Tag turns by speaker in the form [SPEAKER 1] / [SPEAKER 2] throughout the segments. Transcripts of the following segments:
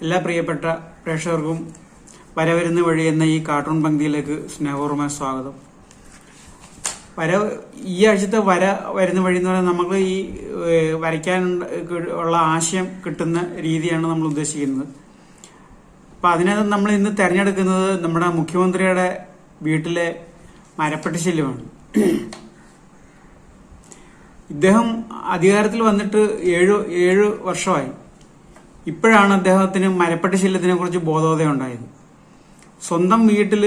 [SPEAKER 1] എല്ലാ പ്രിയപ്പെട്ട പ്രേക്ഷകർക്കും വരവരുന്ന വഴി എന്ന ഈ കാർട്ടൂൺ പങ്ക്തിയിലേക്ക് സ്നേഹപൂർവമായ സ്വാഗതം. വര ഈ ആഴ്ചത്തെ വര വരുന്ന വഴി എന്ന് പറയുന്നത് നമുക്ക് ഈ വരയ്ക്കാൻ ഉള്ള ആശയം കിട്ടുന്ന രീതിയാണ് നമ്മൾ ഉദ്ദേശിക്കുന്നത്. അപ്പം അതിനകത്ത് നമ്മൾ ഇന്ന് തിരഞ്ഞെടുക്കുന്നത് നമ്മുടെ മുഖ്യമന്ത്രിയുടെ വീട്ടിലെ മരപ്പെട്ടി ശല്യമാണ്. ഇദ്ദേഹം അധികാരത്തിൽ വന്നിട്ട് ഏഴ് ഏഴ് വർഷമായി. ഇപ്പോഴാണ് അദ്ദേഹത്തിന് മരപ്പെട്ടി ശല്യത്തിനെ കുറിച്ച് ബോധോദയം ഉണ്ടായത് സ്വന്തം വീട്ടിൽ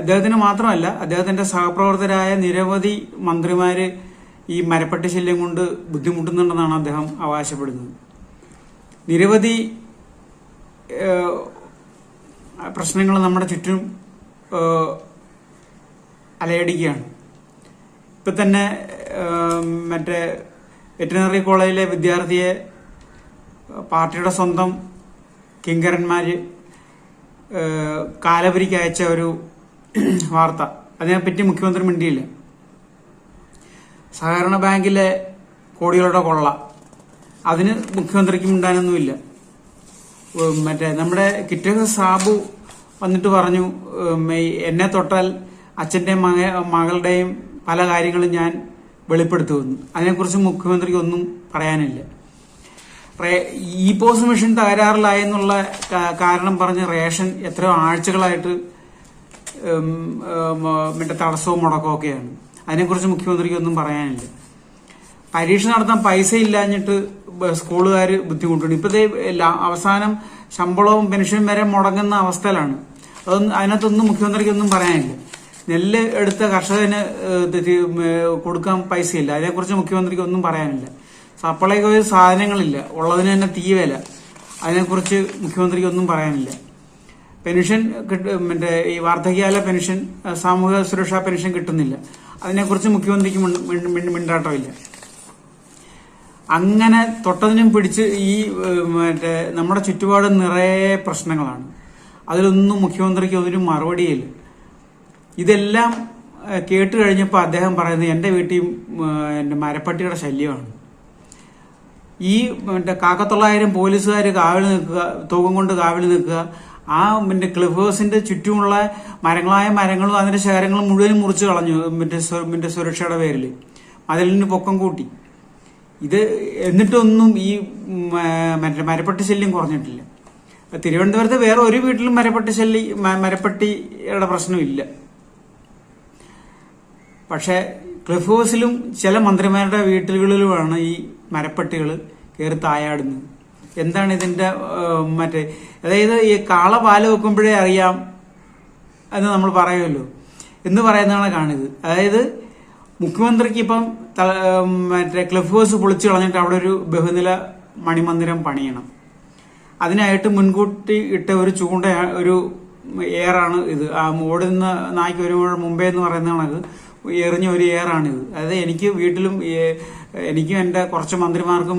[SPEAKER 1] അദ്ദേഹത്തിന് മാത്രമല്ല അദ്ദേഹത്തിന്റെ സഹപ്രവർത്തകരായ നിരവധി മന്ത്രിമാര് ഈ മരപ്പെട്ടി ശല്യം കൊണ്ട് ബുദ്ധിമുട്ടുന്നുണ്ടെന്നാണ് അദ്ദേഹം അവകാശപ്പെടുന്നത്. നിരവധി പ്രശ്നങ്ങൾ നമ്മുടെ ചുറ്റും അലയടിക്കുകയാണ്. ഇപ്പൊ തന്നെ മറ്റേ വെറ്റിനറി കോളേജിലെ വിദ്യാർത്ഥിയെ പാർട്ടിയുടെ സ്വന്തം കിങ്കരന്മാര് കാലപുരിക്ക് അയച്ച ഒരു വാർത്ത. അതിനെപ്പറ്റി മുഖ്യമന്ത്രി മിണ്ടിയില്ല. സഹകരണ ബാങ്കിലെ കോടികളുടെ കൊള്ള. അതിന് മുഖ്യമന്ത്രിക്ക് മിണ്ടാനൊന്നുമില്ല. മറ്റേ നമ്മുടെ കിറ്റക സാബു വന്നിട്ട് പറഞ്ഞു എന്നെ തൊട്ടാൽ അച്ഛന്റെ മക മകളുടെയും പല കാര്യങ്ങളും ഞാൻ വെളിപ്പെടുത്തുമെന്ന്. അതിനെക്കുറിച്ച് മുഖ്യമന്ത്രിക്ക് ഒന്നും പറയാനില്ല. ഈ പോസ് മെഷീൻ തകരാറിലായെന്നുള്ള കാരണം പറഞ്ഞ് റേഷൻ എത്രയോ ആഴ്ചകളായിട്ട് മറ്റേ തടസ്സവും മുടക്കവും ഒക്കെയാണ്. അതിനെക്കുറിച്ച് മുഖ്യമന്ത്രിക്ക് ഒന്നും പറയാനില്ല. പരീക്ഷ നടത്താൻ പൈസ ഇല്ലാഞ്ഞിട്ട് സ്കൂളുകാർ ബുദ്ധിമുട്ടുണ്ട്. ഇപ്പോഴത്തെ അവസാനം ശമ്പളവും പെൻഷനും വരെ മുടങ്ങുന്ന അവസ്ഥയിലാണ്. അതൊന്നും അതിനകത്തൊന്നും മുഖ്യമന്ത്രിക്കൊന്നും പറയാനില്ല. നെല്ല് എടുത്ത കർഷകന് കൊടുക്കാൻ പൈസയില്ല. അതിനെക്കുറിച്ച് മുഖ്യമന്ത്രിക്ക് ഒന്നും പറയാനില്ല. സപ്ലൈകോ സാധനങ്ങളില്ല. ഉള്ളതിന് തന്നെ തീ വില. അതിനെക്കുറിച്ച് മുഖ്യമന്ത്രിക്ക് ഒന്നും പറയാനില്ല. പെൻഷൻ മറ്റേ ഈ വാർദ്ധക്യകാല പെൻഷൻ സാമൂഹിക സുരക്ഷാ പെൻഷൻ കിട്ടുന്നില്ല. അതിനെക്കുറിച്ച് മുഖ്യമന്ത്രിക്ക് മിണ്ട- മിണ്ട- മിണ്ട- മിണ്ടാട്ടമില്ല അങ്ങനെ തൊട്ടതിനും പിടിച്ച് ഈ മറ്റേ നമ്മുടെ ചുറ്റുപാട് നിറയെ പ്രശ്നങ്ങളാണ്. അതിലൊന്നും മുഖ്യമന്ത്രിക്ക് ഒരു മറുപടിയില്ല. ഇതെല്ലാം കേട്ട് കഴിഞ്ഞപ്പോൾ അദ്ദേഹം പറയുന്നത് എന്റെ വീട്ടിൽ എന്റെ മരപ്പട്ടിയുടെ ശല്യമാണ്. ഈ മറ്റേ കാക്കത്തൊള്ളായിരം പോലീസുകാർ കാവിൽ നിൽക്കുക തൂക്കം കൊണ്ട് കാവിൽ നിൽക്കുക ആ മറ്റേ ക്ലിഫ് ഹൗസിന്റെ ചുറ്റുമുള്ള മരങ്ങളായ മരങ്ങളും അതിന്റെ ശേഖരങ്ങളും മുഴുവനും മുറിച്ച് കളഞ്ഞു മറ്റേ സുരക്ഷയുടെ പേരിൽ അതിൽ നിന്ന് പൊക്കം കൂട്ടി. ഇത് എന്നിട്ടൊന്നും ഈ മറ്റേ മരപ്പട്ടി ശല്യം കുറഞ്ഞിട്ടില്ല. തിരുവനന്തപുരത്ത് വേറെ ഒരു വീട്ടിലും മരപ്പട്ടി ശല്യം മരപ്പട്ടിയുടെ പ്രശ്നമില്ല. പക്ഷേ ക്ലിഫ് ഹൗസിലും ചില മന്ത്രിമാരുടെ വീട്ടുകളിലുമാണ് ഈ മരപ്പട്ടികൾ കയറി തായാടുന്നത് എന്താണ് ഇതിന്റെ മറ്റേ അതായത് ഈ കാള പാൽ വെക്കുമ്പോഴേ അറിയാം എന്ന് നമ്മൾ പറയുമല്ലോ. എന്ന് പറയുന്നതാണ് കാണിത്. അതായത് മുഖ്യമന്ത്രിക്ക് ഇപ്പം മറ്റേ ക്ലിഫ് ഹൗസ് പൊളിച്ചു കളഞ്ഞിട്ട് അവിടെ ഒരു ബഹുനില മണിമന്ദിരം പണിയണം. അതിനായിട്ട് മുൻകൂട്ടി ഇട്ട ഒരു ചൂണ്ട ഒരു എയറാണ് ഇത്. ആ ഓടുന്ന നായ്ക്ക് വരുമ്പോൾ മുമ്പേ എന്ന് പറയുന്ന അത് എറിഞ്ഞ ഒരു എയറാണിത്. അതായത് എനിക്ക് വീട്ടിലും എനിക്കും എന്റെ കുറച്ച് മന്ത്രിമാർക്കും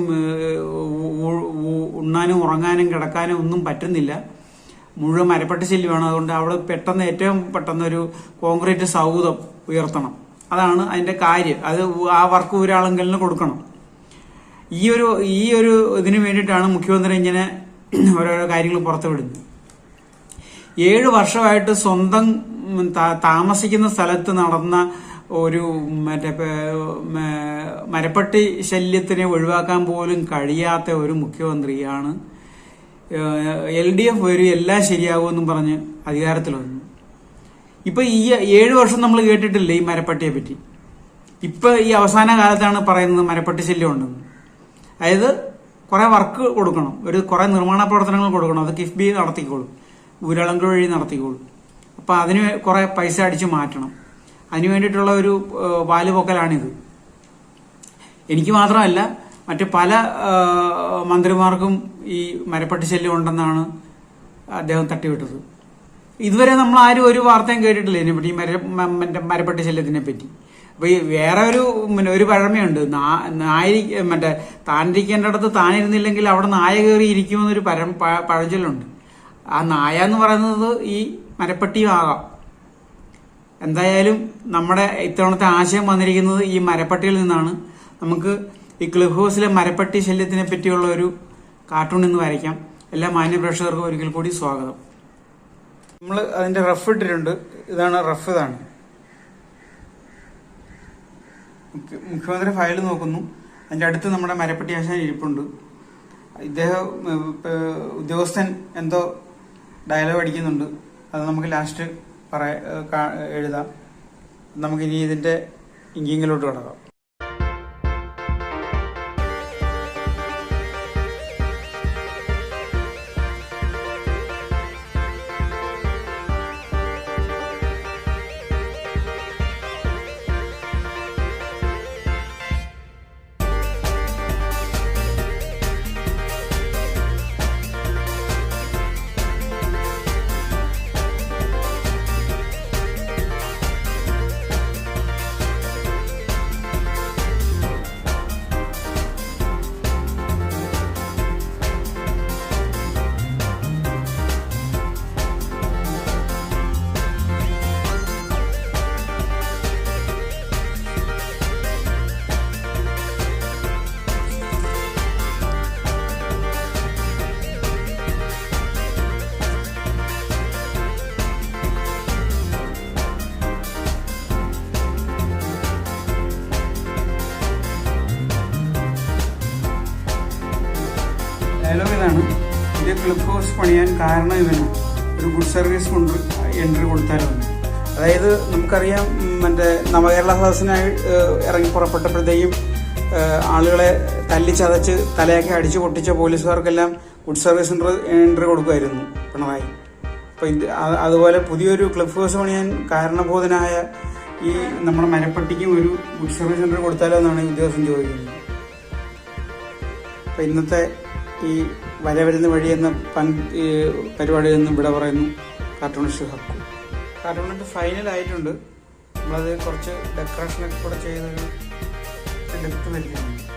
[SPEAKER 1] ഉണ്ണാനും ഉറങ്ങാനും കിടക്കാനും ഒന്നും പറ്റുന്നില്ല. മുഴുവൻ മരപ്പെട്ട ശല്യമാണ്. അതുകൊണ്ട് അവിടെ പെട്ടെന്ന് ഏറ്റവും പെട്ടെന്ന് ഒരു കോൺക്രീറ്റ് സൗഹൃദം ഉയർത്തണം. അതാണ് അതിന്റെ കാര്യം. അത് ആ വർക്ക് ഒരാളെങ്കിലും കൊടുക്കണം. ഈ ഒരു ഈ ഒരു ഇതിനു വേണ്ടിയിട്ടാണ് മുഖ്യമന്ത്രി ഇങ്ങനെ ഓരോരോ കാര്യങ്ങൾ പുറത്തുവിടുന്നത്. ഏഴ് വർഷമായിട്ട് സ്വന്തം താമസിക്കുന്ന സ്ഥലത്ത് നടന്ന ഒരു മറ്റേ മരപ്പട്ടി ശല്യത്തിനെ ഒഴിവാക്കാൻ പോലും കഴിയാത്ത ഒരു മുഖ്യമന്ത്രിയാണ്. എൽ ഡി എഫ് വരും എല്ലാം ശരിയാകുമെന്നും പറഞ്ഞ് അധികാരത്തിൽ വന്നു ഇപ്പൊ ഈ ഏഴു വർഷം നമ്മൾ കേട്ടിട്ടില്ല ഈ മരപ്പട്ടിയെ പറ്റി? ഇപ്പൊ ഈ അവസാന കാലത്താണ് പറയുന്നത് മരപ്പട്ടി ശല്യം ഉണ്ടെന്ന്. അതായത് കുറെ വർക്ക് കൊടുക്കണം. ഒരു കുറെ നിർമ്മാണ പ്രവർത്തനങ്ങൾ കൊടുക്കണം. അത് കിഫ്ബി നടത്തിക്കോളും. ഊരളങ്ക വഴി നടത്തിക്കോളും. അപ്പൊ അതിന് കുറെ പൈസ അടിച്ചു മാറ്റണം. അതിന് വേണ്ടിയിട്ടുള്ള ഒരു വാൽ പൊക്കലാണിത്. എനിക്ക് മാത്രമല്ല മറ്റ് പല മന്ത്രിമാർക്കും ഈ മരപ്പട്ടി ശല്യം ഉണ്ടെന്നാണ് അദ്ദേഹം തട്ടിവിട്ടത്. ഇതുവരെ നമ്മൾ ആരും ഒരു വാർത്തയും കേട്ടിട്ടില്ല ഇതിനെപ്പറ്റി ഈ മര മരപ്പട്ടി ശല്യത്തിനെ പറ്റി. അപ്പൊ ഈ വേറെ ഒരു പിന്നെ ഒരു പഴമയുണ്ട്. നായി മറ്റേ താനിരിക്കേണ്ടടത്ത് താനിരുന്നില്ലെങ്കിൽ അവിടെ നായ കയറി ഇരിക്കുമെന്നൊരു പഴം പഴഞ്ചൊല്ലുണ്ട്. ആ നായ എന്ന് പറയുന്നത് ഈ മരപ്പട്ടിയും ആകാം. എന്തായാലും നമ്മുടെ ഇത്തവണത്തെ ആശയം വന്നിരിക്കുന്നത് ഈ മരപ്പട്ടിയിൽ നിന്നാണ്. നമുക്ക് ഈ ക്ലിഫ് ഹൗസിലെ മരപ്പട്ടി ശല്യത്തിനെ പറ്റിയുള്ള ഒരു കാർട്ടൂൺ എന്ന് വരയ്ക്കാം. എല്ലാ മാന്യ പ്രേക്ഷകർക്കും ഒരിക്കൽ കൂടി സ്വാഗതം. നമ്മൾ അതിന്റെ റഫ് ഇട്ടിട്ടുണ്ട്. ഇതാണ് റഫ് ഇതാണ്. മുഖ്യ- മുഖ്യമന്ത്രി ഫയൽ നോക്കുന്നു. അതിന്റെ അടുത്ത് നമ്മുടെ മരപ്പട്ടി ആശാൻ ഇരിപ്പുണ്ട്. ഇദ്ദേഹം ഉദ്യോഗസ്ഥൻ എന്തോ ഡയലോഗ് അടിക്കുന്നുണ്ട്. അത് നമുക്ക് ലാസ്റ്റ് പറ എഴുതാം. നമുക്കിനി ഇതിന്റെ ഇങ്കിങ്ങിലോട്ട് കിടക്കാം. ക്ലിപ്പ് ഹൗസ് പണിയാൻ കാരണം ഇവന് ഒരു ഗുഡ് സർവീസ് കൊണ്ട് എൻട്രി കൊടുത്താലോ എന്ന്. അതായത് നമുക്കറിയാം മറ്റേ നവകേരള ഹൗസിനായി ഇറങ്ങി പുറപ്പെട്ടപ്പോഴത്തേക്കും ആളുകളെ തല്ലിച്ചതച്ച് തലയൊക്കെ അടിച്ചു പൊട്ടിച്ച പോലീസുകാർക്കെല്ലാം ഗുഡ് സർവീസ് എൻട്രി കൊടുക്കുമായിരുന്നു പിണറായി അപ്പോൾ ഇത് അതുപോലെ പുതിയൊരു ക്ലബ് ഹൗസ് പണിയാൻ കാരണബോധനായ ഈ നമ്മുടെ മരപ്പട്ടിക്കും ഒരു ഗുഡ് സർവീസ് സെന്റർ കൊടുത്താലോ എന്നാണ് ഉദ്യോഗസ്ഥൻ ചോദിക്കുന്നത് അപ്പൊ ഇന്നത്തെ ഈ വരവരുന്ന വഴി എന്ന പരിപാടിയിൽ നിന്നും ഇവിടെ പറയുന്നു കാർട്ടൂണിസ്റ്റ് ഹക്കു കാർട്ടൂണിന്റെ ഫൈനൽ ആയിട്ടുണ്ട്. നമ്മളത് കുറച്ച് ഡെക്കറേഷനൊക്കെ കൂടെ ചെയ്ത് ഡെപ്ത് വരുന്നുണ്ട്